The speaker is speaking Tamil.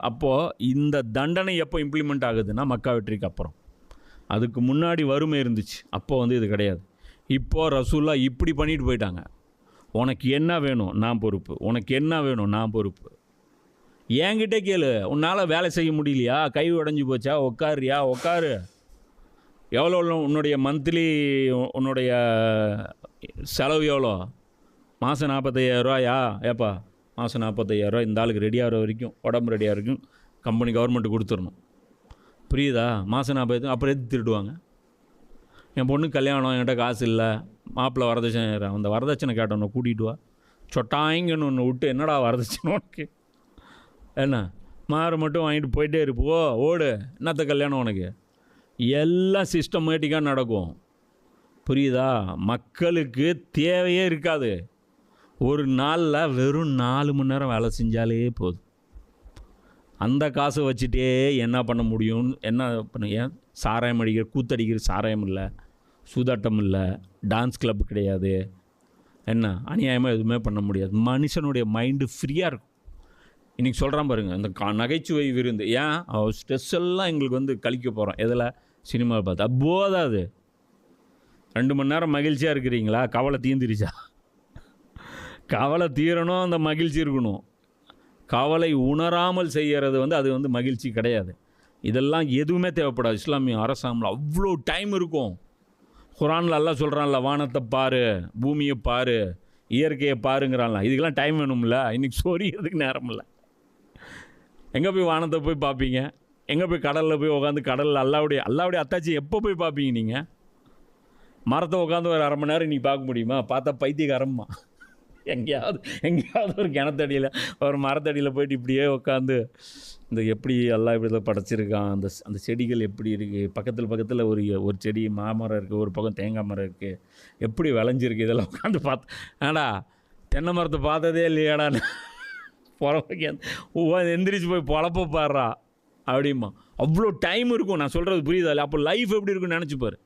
அப்போது இந்த தண்டனை எப்போ இம்ப்ளிமெண்ட் ஆகுதுன்னா மக்கா வெற்றிக்கு அப்புறம். அதுக்கு முன்னாடி வறுமை இருந்துச்சு. அப்போ வந்து இது கிடையாது. இப்போது ரசூல்லா இப்படி பண்ணிட்டு போயிட்டாங்க. உனக்கு என்ன வேணும்? நான் பொறுப்பு. உனக்கு என்ன வேணும்? நான் பொறுப்பு. என்கிட்ட கேளு. உன்னால் வேலை செய்ய முடியலையா? கை உடஞ்சி போச்சா? உக்காருயா உட்காரு எவ்வளோ உன்னுடைய மந்த்லி உன்னுடைய செலவு எவ்வளோ? மாதம் நாற்பத்தையாயிரரூவாயா ஏப்பா. மாதம் நாற்பத்தையாயிரரூவா இந்த ஆளுக்கு ரெடி ஆகிற வரைக்கும் உடம்பு ரெடியாக வரைக்கும் கம்பெனி கவர்மெண்ட்டு கொடுத்துடணும். புரியுதா? மாதம் நாற்பது அப்புறம் எது திருடுவாங்க? என் பொண்ணுக்கு கல்யாணம் என்கிட்ட காசு இல்லை. மாப்பிள்ளை வரதட்சணை அந்த வரதட்சணை கேட்டவனை கூட்டிகிட்டு வா. சொட்டாங்கன்னு ஒன்று விட்டு என்னடா வரதட்சணை உனக்கு? என்ன? மாறு மட்டும் வாங்கிட்டு போயிட்டே இருப்போ. ஓடு. என்னத்த கல்யாணம் உனக்கு? எல்லாம் சிஸ்டமேட்டிக்காக நடக்கும். புரியுதா? மக்களுக்கு தேவையே இருக்காது. ஒரு நாளில் வெறும் நாலு மணி நேரம் வேலை செஞ்சாலே போதும். அந்த காசை வச்சுட்டே என்ன பண்ண முடியும்னு என்ன பண்ணுங்க ஏன்? சாராயம் அடிக்கிற கூத்தடிக்கிற சாராயம் இல்லை சூதாட்டம் இல்லை டான்ஸ் கிளப் கிடையாது. என்ன? அநியாயமாக எதுவுமே பண்ண முடியாது. மனுஷனுடைய மைண்டு ஃப்ரீயாக இருக்கும். இன்றைக்கி சொல்கிறான் பாருங்கள் இந்த கா நகைச்சுவை விருந்து. ஏன்? ஸ்ட்ரெஸ் எல்லாம் எங்களுக்கு வந்து கழிக்க போகிறோம் எதில்? சினிமாவை பார்த்தா. போதாது ரெண்டு மணி நேரம் மகிழ்ச்சியாக இருக்கிறீங்களா? கவலை தீந்துருச்சா? கவலை தீரணும் அந்த மகிழ்ச்சி இருக்கணும். கவலை உணராமல் செய்கிறது வந்து அது வந்து மகிழ்ச்சி கிடையாது. இதெல்லாம் எதுவுமே தேவைப்படாது. இஸ்லாமிய அரசாங்கம் அவ்வளோ டைம் இருக்கும். குரானில் எல்லாம் சொல்கிறான்ல வானத்தை பாரு பூமியை பாரு இயற்கையை பாருங்கிறான்ல. இதுக்கெல்லாம் டைம் வேணும்ல? இன்றைக்கி சொரியதுக்கு நேரம் இல்லை. எங்கே போய் வானத்தை போய் பார்ப்பீங்க எங்கே போய் கடலில் போய் உட்காந்து கடலில் அல்லாவுடைய அல்லாவுடைய அத்தாச்சி எப்போ போய் பார்ப்பீங்க நீங்கள் மரத்தை உட்காந்து ஒரு அரை மணி நேரம் நீ பார்க்க முடியுமா? பார்த்தா பைத்தியக்காரம்மா. எங்கேயாவது எங்கேயாவது ஒரு கிணத்தடியில் ஒரு மரத்தடியில் போயிட்டு இப்படியே உட்காந்து இந்த எப்படி எல்லாம் இப்படி இதை படைச்சிருக்கான் அந்த அந்த செடிகள் எப்படி இருக்குது பக்கத்தில் பக்கத்தில் ஒரு ஒரு செடி மாமரம் இருக்குது ஒரு பக்கம் தேங்காய் மரம் இருக்குது எப்படி விளைஞ்சிருக்கு இதெல்லாம் உட்காந்து பார்த்து ஏடா தென்னை மரத்தை பார்த்ததே இல்லையாடா புறவைக்கு எந்திரிச்சு போய் பொழப்ப பாடுறா அப்படிமா அவ்வளோ டைம் இருக்கும் நான் சொல்கிறது புரியுதா இல்லை அப்போ லைஃப் எப்படி இருக்குன்னு நினச்சிப்பாரு